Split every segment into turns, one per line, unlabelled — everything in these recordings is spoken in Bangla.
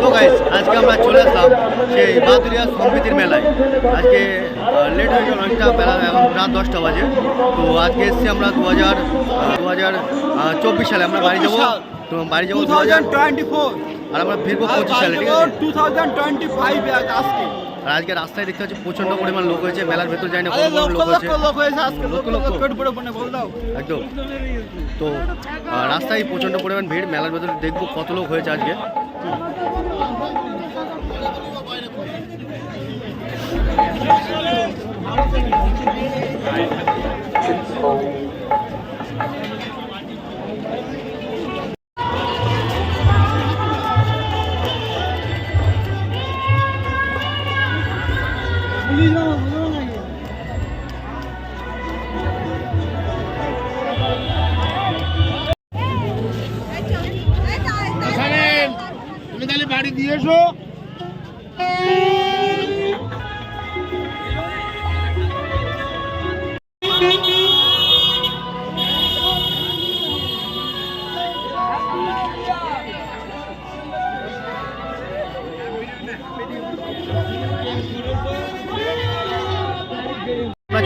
তো গাইস আজকে আমরা চলে আসলাম সেই বাদুরিয়া সম্প্রীতির মেলায়। আজকে লেট হয়ে গেল অনেকটা বেলা এখন রাত দশটা বাজে। তো আজকে এসেছি আমরা দু হাজার দু হাজার চব্বিশ সালে আমরা বাড়ি যাব। তো বাড়ি যাব দু হাজার
2024
আর আমরা ফিরবো পঁচিশ সালে ঠিক আছে?
2025 এ আজকে।
আর আজকে রাস্তায় দেখতে পাচ্ছি প্রচণ্ড পরিমাণ লোক হয়েছে মেলার ভেতর যায় না লোক হয়েছে। একদম। তো রাস্তায় প্রচণ্ড পরিমাণ ভিড় মেলার ভেতরে দেখব কত লোক হয়েছে আজকে।
তুমি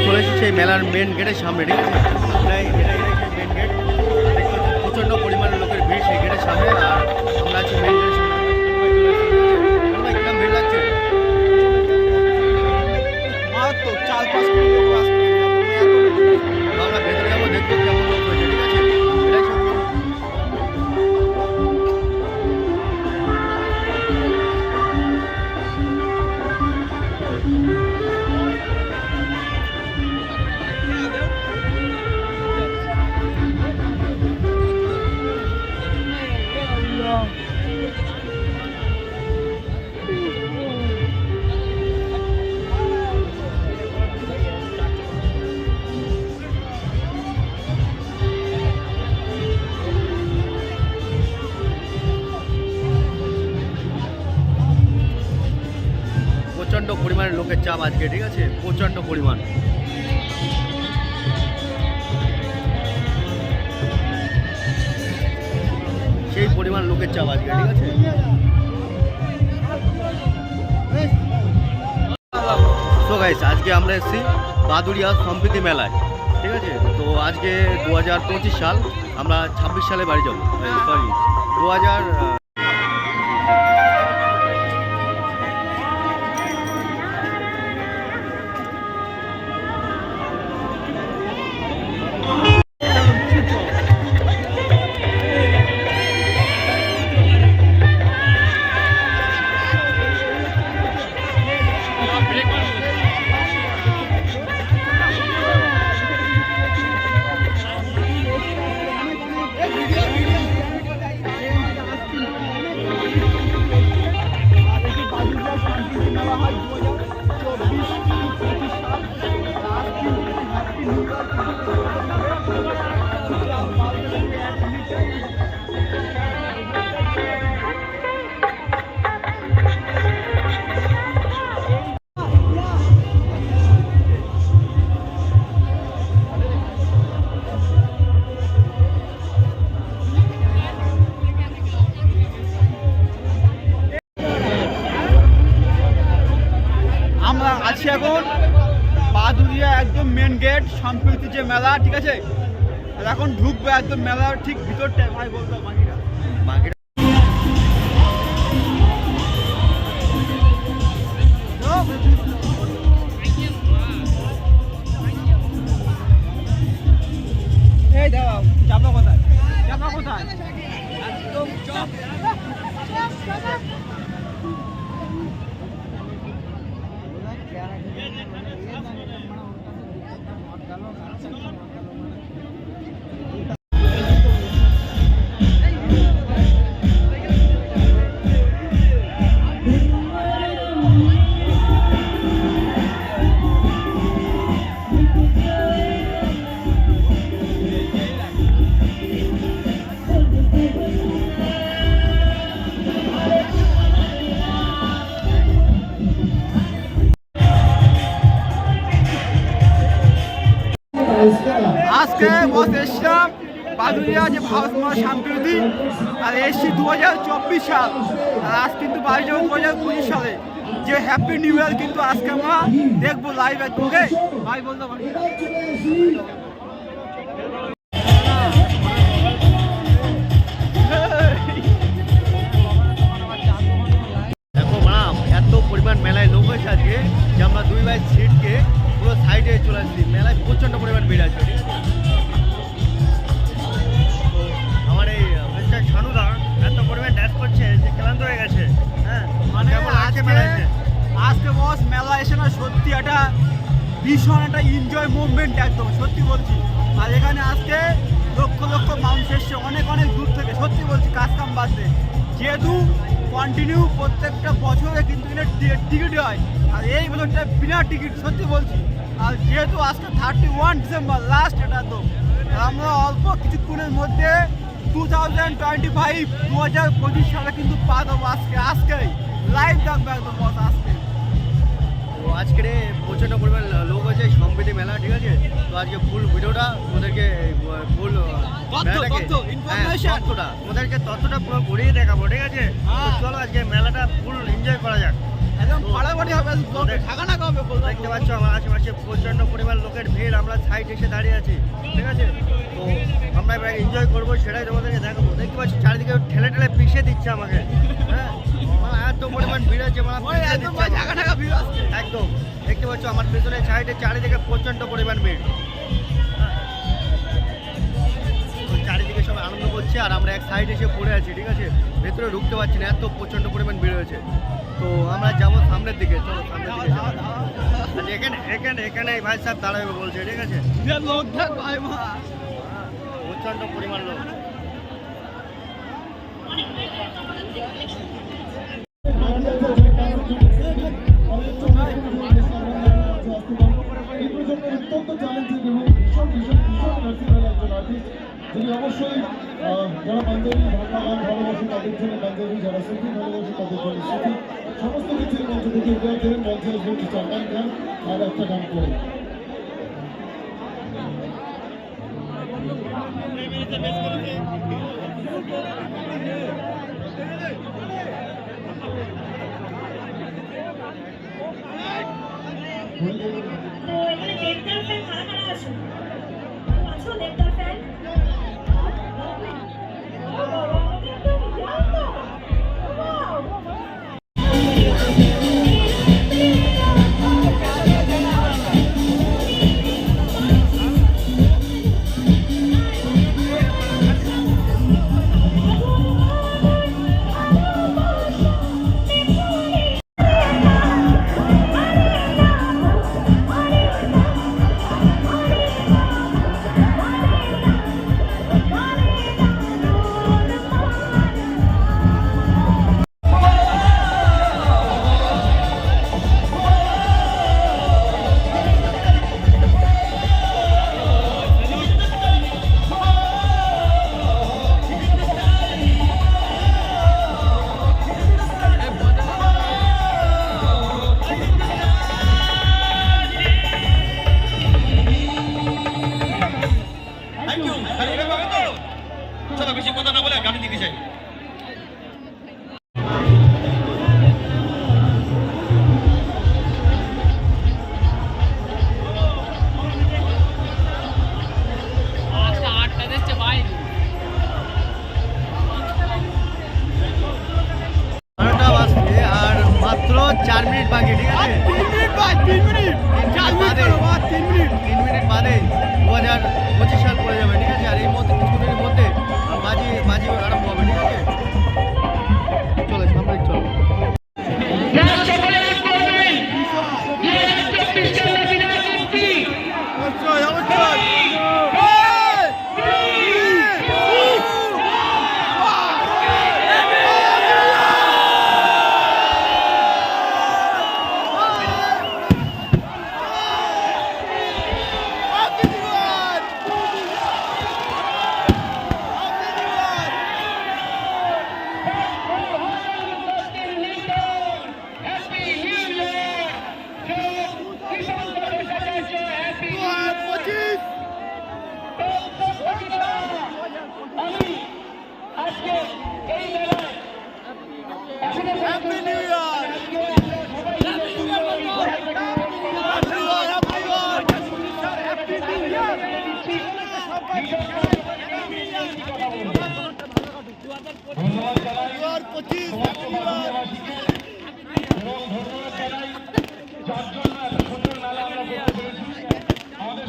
চলে এসেছি সেই মেলার মেন গেটের সামনে, ঠিক আছে? প্রচণ্ড পরিমাণে লোকের ভিড় সেই গেটের সামনে। লোকের চাপ আজকে, ঠিক আছে? প্রচণ্ড পরিমাণ। সেই পরিমাণ লোকের চাপ আজকে, ঠিক আছে? আজকে আমরা এসেছি বাদুড়িয়া সম্প্রীতি মেলায়, ঠিক আছে? তো আজকে দু সাল আমরা ছাব্বিশ সালে বাড়ি যাব সরি দু
আছি এখন বাদুরিয়া একদম মেন গেট সম্প্রীতি যে মেলা, ঠিক আছে? এখন ঢুকবে একদম মেলার ঠিক ভিতরটায়। ভাই বলতো বসে এসছিলাম বাদুরিয়া যে ভারত মহাসাম্প্রতি আর এসছি দু হাজার চব্বিশ সাল। আর আজ কিন্তু বাইশ দু হাজার পঁচিশ সালে। যে হ্যাপি নিউ ইয়ার কিন্তু আজকে আমরা দেখব লাইভ একদম ওকে ভাই বলতে পারি
আজকে যে আমরা দুই ভাই সিটকে পুরো সাইডে চলে আসছি। মেলায় প্রচণ্ড পরিমাণ ভিড় আছে।
আজকে বস মেলা এসে না সত্যি একটা ভীষণ একটা এনজয় মুভমেন্ট একদম, সত্যি বলছি। আর এখানে আজকে লক্ষ লক্ষ মানুষ এসছে, অনেক অনেক দূর থেকে, সত্যি বলছি, কাজ কাম বাদ দিয়ে। যেহেতু কন্টিনিউ প্রত্যেকটা বছরে কিন্তু টিকিট হয়, আর এই বছরটা বিনা টিকিট সত্যি বলছি। আর যেহেতু আজকে থার্টি ওয়ান ডিসেম্বর লাস্ট এটা তো আমরা অল্প কিছুক্ষণের মধ্যে টু থাউজেন্ড টোয়েন্টি ফাইভ দু হাজার পঁচিশ সালে কিন্তু পা দেবো আজকে, আজকেই। লাইভ থাকবে একদম বস আজকে।
আজকের এ প্রচণ্ড পরিমাণ লোক হয়েছে সম্প্রীতি মেলা ঠিক আছে? তো আজকে ফুল ভিডিওটা ওদেরকে ফুল
তথ্য,
তথ্যটা ওদেরকে তথ্যটা পুরো ঘুরিয়ে দেখাবো ঠিক আছে?
হ্যাঁ।
চলো আজকে মেলাটা ফুল এনজয় করা যাক।
একদম ফাড়াফাড়ি হবে থাকা না কবে
দেখতে পাচ্ছ আমার আশেপাশে প্রচণ্ড পরিমাণ লোকের ভিড় আমরা সাইড এসে দাঁড়িয়ে আছি ঠিক আছে? তো আমরা এবার এনজয় করব সেটাই তোমাদেরকে দেখাবো। দেখতে পাচ্ছি চারিদিকে ঠেলে ঠেলে পিছিয়ে দিচ্ছে আমাকে হ্যাঁ? এত পরিমাণ ভিড় আছে মানে
একদম ভিড় আসছে
একদম। দেখতে পাচ্ছ আমার পেছনে সাইডে চারিদিকে প্রচণ্ড পরিমাণ ভিড়। চারিদিকে সবাই আনন্দ করছে আর আমরা এক সাইড এসে পড়ে আছি ঠিক আছে? ভেতরে ঢুকতে পারছি না এত প্রচণ্ড পরিমাণ ভিড় হয়েছে। তো আমরা যাব সামনের দিকে চলো সামনের দিকে। আচ্ছা, এখানে এখানে এখানে ভাই সাহেব দাঁড়াবে বলছে ঠিক আছে? প্রচণ্ড পরিমাণ লোক।
যিনি অবশ্যই যারা পাঞ্জাবি বাংলা গান ভালোবাসে, তাদের জন্য পাঞ্জাবি, যারা সুফি ভালোবাসে, তাদের জন্য সুফি সমস্ত কিছুর মঞ্চ থেকে উদয় করে মঞ্চে আসবেন কিছু গান আর একটা গান করে
তো এখানে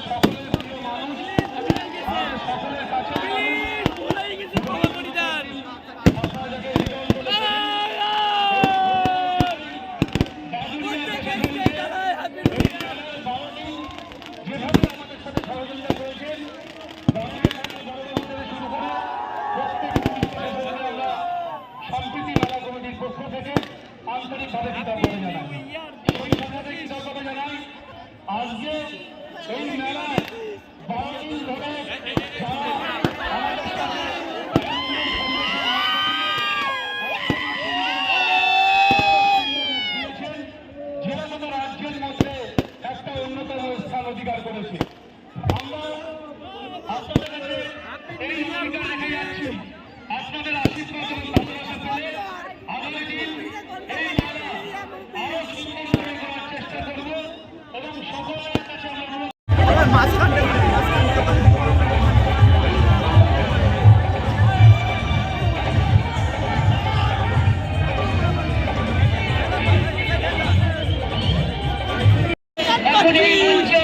সকলের প্রিয় মানুষ আমাদের সকলের কাছে অসহায়কে হৃদয় বলে যেভাবে আমাদের সাথে সহযোগিতা করেছেন বাঙালি থেকে বড় বাবু থেকে শুরু করে প্রত্যেক অনুষ্ঠানের জন্য আমরা সম্প্রীতি মেলা কমিটির পক্ষ থেকে আন্তরিকভাবে কৃতজ্ঞতা জানাই সেই সাথে কৃতজ্ঞতা জানাই আজকে এই মেলায় বারো দিন ধরে যারা আমাদের সাথে দিয়েছেন, জেলা তথা রাজ্যের মধ্যে একটা অন্যতম স্থান অধিকার করেছে আমরা আপনাদের কাছে এই ভূমিকা রেখে যাচ্ছি আপনাদের আশীর্বাদ এবং ভালোবাসা পেলে আগামী দিন এই মেলা আরও সুন্দর করে করার চেষ্টা করব এবং সকলের কাছে আমরা অনুরোধ
মাঝখান
এই মঞ্চে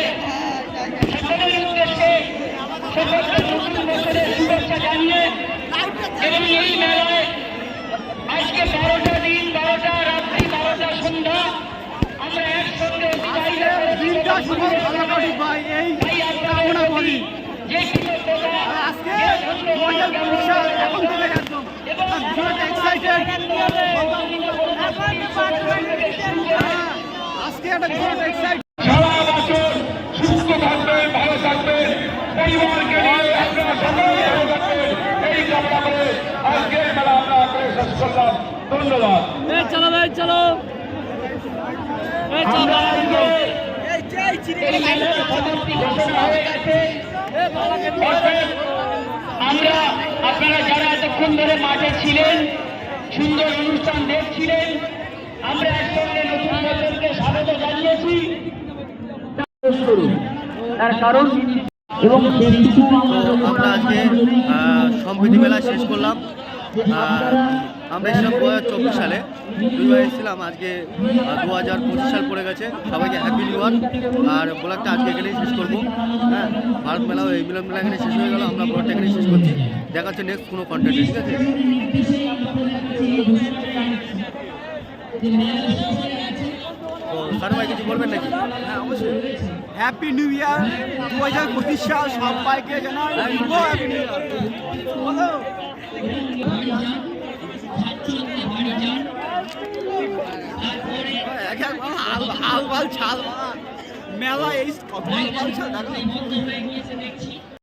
সারা বছর সুস্থ থাকবেন ভালো থাকবেন পরিবারকে নিয়ে আপনারা সকলে ভালো থাকবেন এই কামনা করে আজকের মেলা আমরা করে শেষ করলাম ধন্যবাদ
চলো ভাই চলো
ঘোষণা হয়ে গেছে আমরা আপনারা যারা এতক্ষণ ধরে মাঠে ছিলেন সুন্দর অনুষ্ঠান দেখছিলেন আমরা একসঙ্গে নতুন বছরকে স্বাগত জানিয়েছি। তার কারণ এবং
আমরা আজকে সম্প্রীতি মেলা শেষ করলাম। আর আমরা এসেছিলাম দু হাজার চব্বিশ সালে দুইবার এসেছিলাম আজকে দু হাজার পঁচিশ সাল পড়ে গেছে। সবাইকে হ্যাপি নিউ ইয়ার আর ব্লগটা আজকে এখানেই শেষ করব। হ্যাঁ ভারত মেলা এই মিলন মেলা এখানে শেষ হয়ে গেল আমরা ব্লগটা এখানেই শেষ করছি। দেখা হচ্ছে নেক্সট কোনো কন্টেন্টে ঠিক আছে? তো সারু ভাই কিছু বলবেন নাকি?
হ্যাঁ অবশ্যই। হ্যাপি নিউ ইয়ার দু হাজার পঁচিশ সাল সবাইকে জানাই। হ্যাপি নিউ ইয়ার মেলা এই ছাল দেখো